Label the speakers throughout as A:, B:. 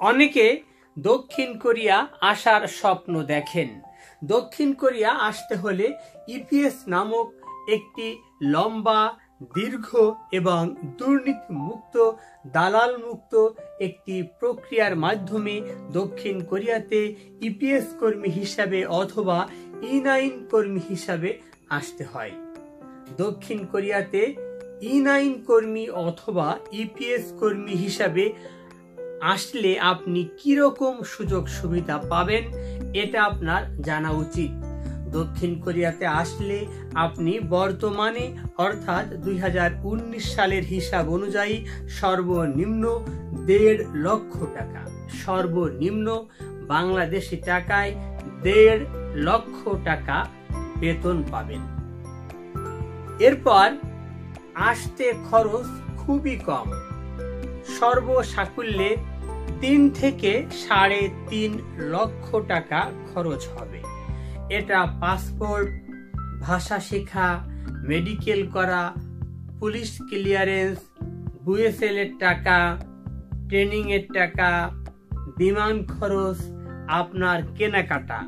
A: অনেকে দক্ষিণ কোরিয়া আসার স্বপ্ন দেখেন। দক্ষিণ কোরিয়া আসতে হলে ইপিএস নামক একটি লম্বা, দীর্ঘ এবং দুর্নীতি মুক্ত দালাল মুক্ত একটি প্রক্রিয়ার মাধ্যমে দক্ষিণ কোরিয়াতে ইপিএস কর্মী হিসাবে অথবা ই নাইন কর্মী হিসাবে আসতে হয়। দক্ষিণ কোরিয়াতে ই নাইন কর্মী অথবা ইপিএস কর্মী হিসাবে আসলে আপনি কীরকম সুযোগ সুবিধা পাবেন, এটা আপনার জানা উচিত। দক্ষিণ কোরিয়াতে আসলে আপনি বর্তমানে, অর্থাৎ দুই হাজার উনিশ সালের হিসাব অনুযায়ী সর্বনিম্ন দেড় লক্ষ টাকা, সর্বনিম্ন বাংলাদেশি টাকায় দেড় লক্ষ টাকা বেতন পাবেন। এরপর আসতে খরচ খুবই কম। সর্বসাকুল্যে তিন থেকে সাড়ে তিন লক্ষ টাকা খরচ হবে। এটা পাসপোর্ট, ভাষা শেখা, মেডিকেল করা, পুলিশ ক্লিয়ারেন্স বুয়েসেল এর টাকা ট্রেনিং এর টাকা, বিমান খরচ, আপনার কেনাকাটা।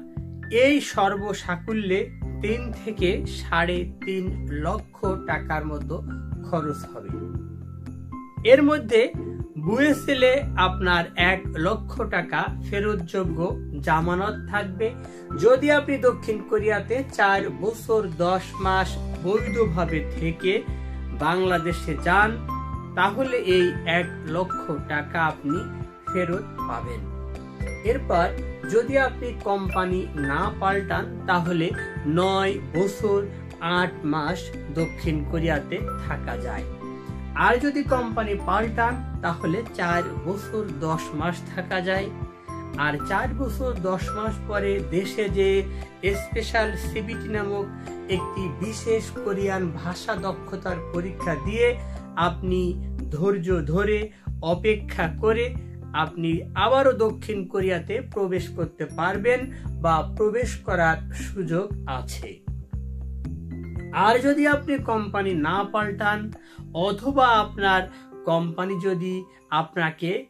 A: এই সর্বসাকুল্যে তিন থেকে সাড়ে তিন লক্ষ টাকার মতো খরচ হবে। এর মধ্যে বুয়েসেলে আপনার এক লক্ষ টাকা ফেরতযোগ্য জামানত থাকবে। যদি আপনি দক্ষিণ কোরিয়াতে চার বছর দশ মাস বৈধভাবে থেকে বাংলাদেশে যান, তাহলে এই এক লক্ষ টাকা আপনি ফেরত পাবেন। এরপর যদি আপনি কোম্পানি না পাল্টান, তাহলে নয় বছর আট মাস দক্ষিণ কোরিয়াতে থাকা যায়। আর যদি কোম্পানি পাল্টান, তাহলে চার বছর দশ মাস থাকা যায়। আর চার বছর দশ মাস পরে দেশে যে স্পেশাল সিবিটি নামক একটি বিশেষ কোরিয়ান ভাষা দক্ষতার পরীক্ষা দিয়ে আপনি ধৈর্য ধরে, অপেক্ষা করে আপনি আবারও দক্ষিণ কোরিয়াতে প্রবেশ করতে পারবেন বা প্রবেশ করার সুযোগ আছে। আর যদি আপনি কোম্পানি না পাল্টান, অথবা আপনার কোম্পানি যদি আপনাকে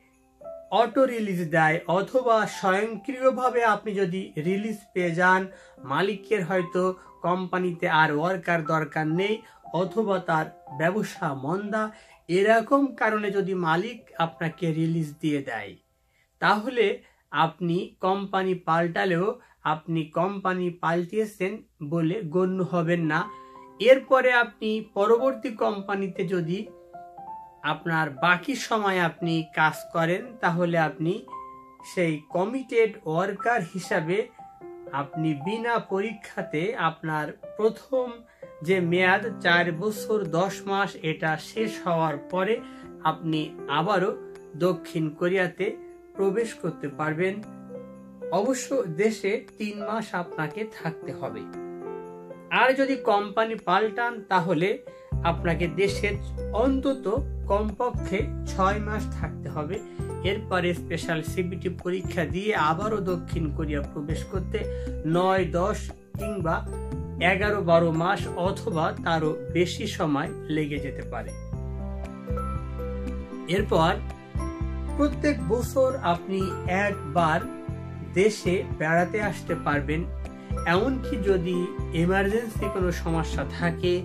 A: অটো রিলিজ দেয়, অথবা স্বয়ংক্রিয়ভাবে আপনি যদি রিলিজ পেয়ে যান, মালিকের হয়তো কোম্পানিতে আর ওয়ার্কার দরকার নেই, অথবা তার ব্যবসা মন্দা, এরকম কারণে যদি মালিক আপনাকে রিলিজ দিয়ে দেয়, তাহলে আপনি কোম্পানি পাল্টালেও আপনি কোম্পানি পাল্টিয়েছেন বলে গণ্য হবেন না। এরপরে আপনি পরবর্তী কোম্পানিতে যদি আপনার বাকি সময় আপনি কাজ করেন, তাহলে আপনি সেই কমিটেড ওয়ার্কার হিসাবে আপনি বিনা পরীক্ষাতে আপনার প্রথম যে মেয়াদ চার বছর দশ মাস, এটা শেষ হওয়ার পরে আপনি আবারও দক্ষিণ কোরিয়াতে প্রবেশ করতে পারবেন। অবশ্য দেশে তিন মাস আপনাকে থাকতে হবে। আর যদি কোম্পানি পাল্টান, তাহলে আপনাকে দেশের অন্তত কমপক্ষে ছয় মাস থাকতে হবে। এরপরে স্পেশাল সিবিটি পরীক্ষা দিয়ে আবারও দক্ষিণ কোরিয়া প্রবেশ করতে নয়, দশ কিংবা এগারো, বারো মাস অথবা তারও বেশি সময় লেগে যেতে পারে। এরপর প্রত্যেক বছর আপনি একবার দেশে বেড়াতে আসতে পারবেন এমনকি যদি এমার্জেন্সি কোনো সমস্যা থাকে,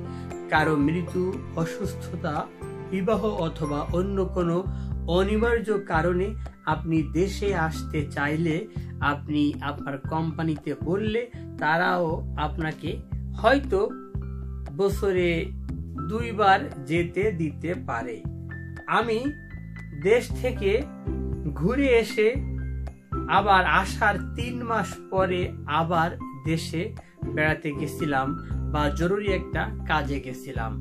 A: কারও মৃত্যু, অসুস্থতা, বিবাহ অথবা অন্য কোনো অনিবার্য কারণে আপনি দেশে আসতে চাইলে আপনি আপনার কোম্পানিতে বললে তারাও আপনাকে হয়তো বছরে দুইবার যেতে দিতে পারে। আমি দেশ থেকে ঘুরে এসে আবার আসার তিন মাস পরে আবার দেশে বেড়াতে গেছিলাম বা জরুরি একটা কাজে গেছিলাম।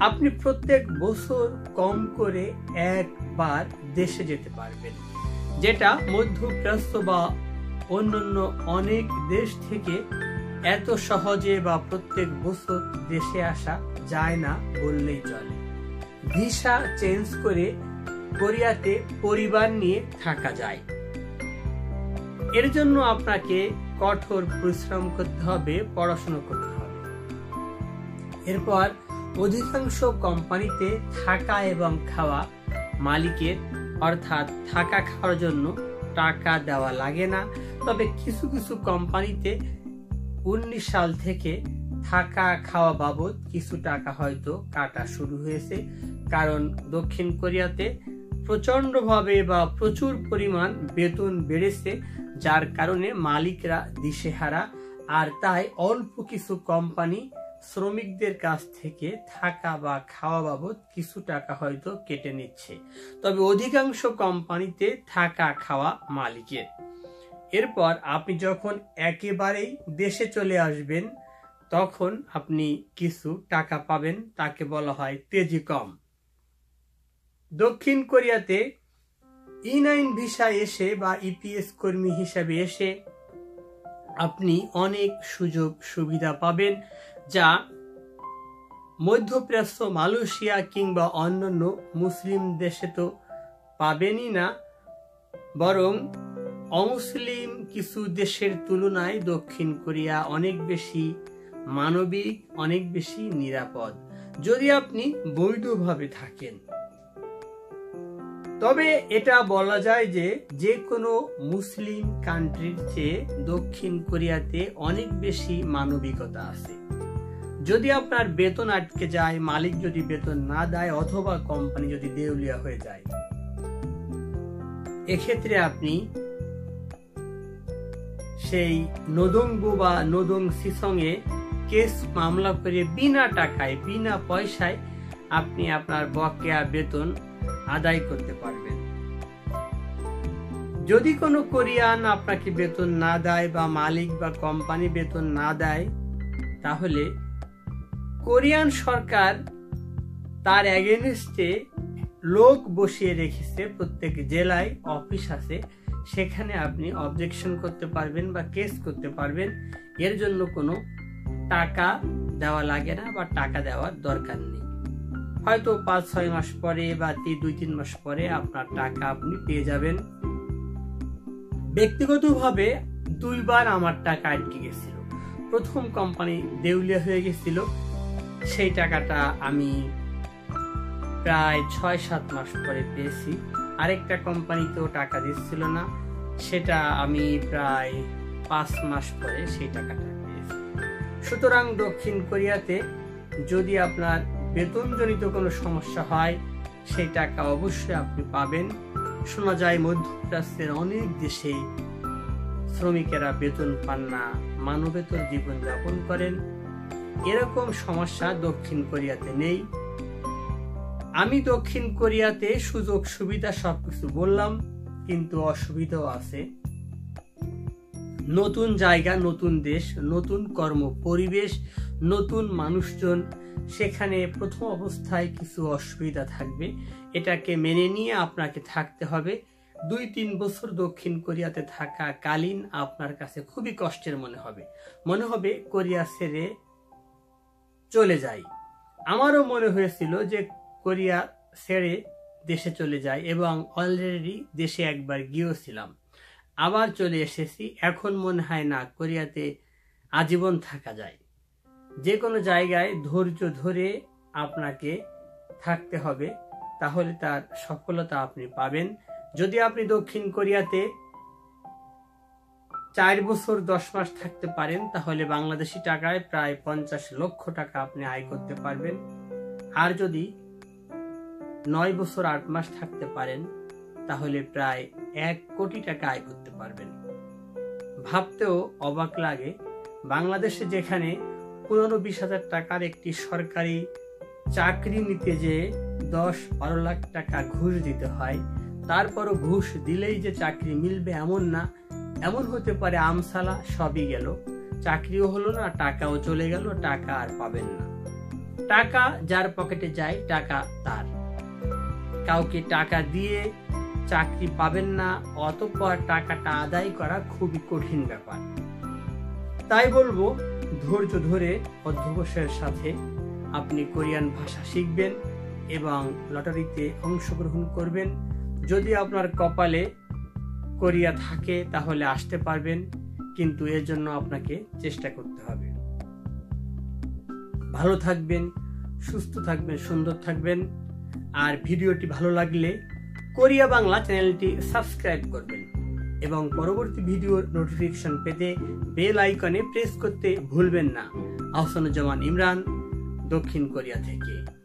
A: আপনি প্রত্যেক বছর কম করে একবার দেশে যেতে পারবেন, যেটা মধ্যপ্রাচ্য বা অন্যান্য অনেক দেশ থেকে এত সহজে বা প্রত্যেক বছর দেশে আসা যায় না বললেই চলে। ভিসা চেঞ্জ করে কোরিয়াতে পরিবার নিয়ে থাকা যায়। এর জন্য আপনাকে কঠোর পরিশ্রম করতে হবে, পড়াশোনা করতে হবে। এরপর অধিকাংশ কোম্পানিতে থাকা এবং খাওয়া মালিকের, অর্থাৎ থাকা খাওয়ার জন্য টাকা দেওয়া লাগে না। তবে কিছু কিছু কোম্পানিতে উনিশ সাল থেকে থাকা খাওয়া বাবদ কিছু টাকা হয়তো কাটা শুরু হয়েছে। কারণ দক্ষিণ কোরিয়াতে প্রচন্ডভাবে বা প্রচুর পরিমাণ বেতন বেড়েছে। যার কারণে মালিকরা দিশেহারা, আর তাই অল্প কিছু কোম্পানি শ্রমিকদের কাছ থেকে থাকা বা খাওয়া বাবদ কিছু টাকা হয়তো কেটে নিচ্ছে। তবে অধিকাংশ কোম্পানিতে থাকা খাওয়া মালিকের। এরপর আপনি যখন একেবারেই দেশে চলে আসবেন, তখন আপনি কিছু টাকা পাবেন, তাকে বলা হয় তেজি কম। দক্ষিণ কোরিয়াতে ই নাইন ভিসা এসে বা ইপিএস কর্মী হিসাবে এসে আপনি অনেক সুযোগ সুবিধা পাবেন যা মধ্যপ্রাচ্য মালয়েশিয়া কিংবা অন্যান্য মুসলিম দেশে তো পাবেনই না। বরং অমুসলিম কিছু দেশের তুলনায় দক্ষিণ কোরিয়া অনেক বেশি মানবিক, অনেক বেশি নিরাপদ। যদি আপনি বৈধভাবে থাকেন তবে এটা বলা যায় যে যে কোনো মুসলিম কান্ট্রির চেয়ে দক্ষিণ কোরিয়াতে অনেক বেশি মানবিকতা আছে। যদি আপনার বেতন আটকে যায়, মালিক যদি বেতন না দেয়, অথবা কোম্পানি যদি দেউলিয়া হয়ে যায়, এক্ষেত্রে আপনি সেই নদঙ্গু বা নদং সিসংয়ে কেস মামলা করে বিনা টাকায়, বিনা পয়সায় আপনি আপনার বকেয়া বেতন আদায় করতে পারবেন। যদি কোনো কোরিয়ান আপনাকে বেতন না দেয় বা মালিক বা কোম্পানি বেতন না দেয়, তাহলে কোরিয়ান সরকার তার এগেনস্টে লোক বসিয়ে রেখেছে, প্রত্যেক জেলায় অফিস আছে, সেখানে আপনি অবজেকশন করতে পারবেন বা কেস করতে পারবেন। এর জন্য কোনো টাকা দেওয়া লাগে না বা টাকা দেওয়ার দরকার নেই। হয়তো পাঁচ, ছয় মাস পরে বা দুই, তিন মাস পরে আপনার টাকা আপনি পেয়ে যাবেন। ব্যক্তিগতভাবে দুইবার আমার টাকা আটকে গেছিল। প্রথম কোম্পানি দেউলিয়া হয়ে গেছিল। সেই টাকাটা আমি প্রায় ছয়, সাত মাস পরে পেয়েছি। আরেকটা কোম্পানিতেও টাকা দিচ্ছিল না। সেটা আমি প্রায় পাঁচ মাস পরে সেই টাকাটা পেয়েছি। সুতরাং দক্ষিণ কোরিয়াতে যদি আপনার বেতনজনিত কোনো সমস্যা হয়, সেই টাকা অবশ্যই আপনি পাবেন। শোনা যায় মধ্যপ্রাচ্যের অনেক দেশে শ্রমিকেরা বেতন পান না, মানবেতর জীবনযাপন করেন। এরকম সমস্যা দক্ষিণ কোরিয়াতে নেই। আমি দক্ষিণ কোরিয়াতে সুযোগ সুবিধা সবকিছু বললাম, কিন্তু অসুবিধাও আছে। নতুন জায়গা, নতুন দেশ, নতুন কর্ম পরিবেশ নতুন মানুষজন সেখানে প্রথম অবস্থায় কিছু অসুবিধা থাকবে। এটাকে মেনে নিয়ে আপনাকে থাকতে হবে। দুই তিন বছর দক্ষিণ কোরিয়াতে থাকা কালীন আপনার কাছে খুবই কষ্টের মনে হবে। মনে হবে কোরিয়া ছেড়ে চলে যাই আমারও মনে হয়েছিল যে কোরিয়া ছেড়ে দেশে চলে যায় এবং অলরেডি দেশে একবার গিয়েছিলাম। আবার চলে এসেছি। এখন মনে হয় না কোরিয়াতে আজীবন থাকা যায়। যে কোনো জায়গায় ধৈর্য ধরে আপনাকে থাকতে হবে, তাহলে তার সফলতা আপনি পাবেন। যদি আপনি দক্ষিণ কোরিয়াতে চার বছর দশ মাস থাকতে পারেন, তাহলে বাংলাদেশি টাকায় প্রায় পঞ্চাশ লক্ষ টাকা আপনি আয় করতে পারবেন। আর যদি নয় বছর আট মাস থাকতে পারেন, তাহলে প্রায় এক কোটি টাকা আয় করতে পারবেন। ভাবতেও অবাক লাগে, বাংলাদেশে যেখানে পনেরো বিশ হাজার টাকার একটি সরকারি চাকরি নিতে যে দশ বারো লাখ টাকা ঘুষ দিতে হয়, তারপরও ঘুষ দিলেই যে চাকরি মিলবে এমন না, এমন হতে পারে আমসালা সবই গেল। চাকরিও হলো না, টাকাও চলে গেল, টাকা আর পাবেন না। টাকা যার পকেটে যায়, টাকা তার। কাউকে টাকা দিয়ে চাকরি পাবেন না, অতঃপর টাকাটা আদায় করা খুবই কঠিন ব্যাপার। তাই বলব ধৈর্য ধরে অধ্যবসায়ের সাথে আপনি কোরিয়ান ভাষা শিখবেন এবং লটারিতে অংশগ্রহণ করবেন। যদি আপনার কপালে কোরিয়া থাকে, তাহলে আসতে পারবেন, কিন্তু এর জন্য আপনাকে চেষ্টা করতে হবে। ভালো থাকবেন, সুস্থ থাকবেন, সুন্দর থাকবেন। আর ভিডিওটি ভালো লাগলে কোরিয়া বাংলা চ্যানেলটি সাবস্ক্রাইব করবেন। এবং পরবর্তী ভিডিওর নোটিফিকেশন পেতে বেল আইকনে প্রেস করতে ভুলবেন না। আহসানুজ্জামান ইমরান, দক্ষিণ কোরিয়া থেকে।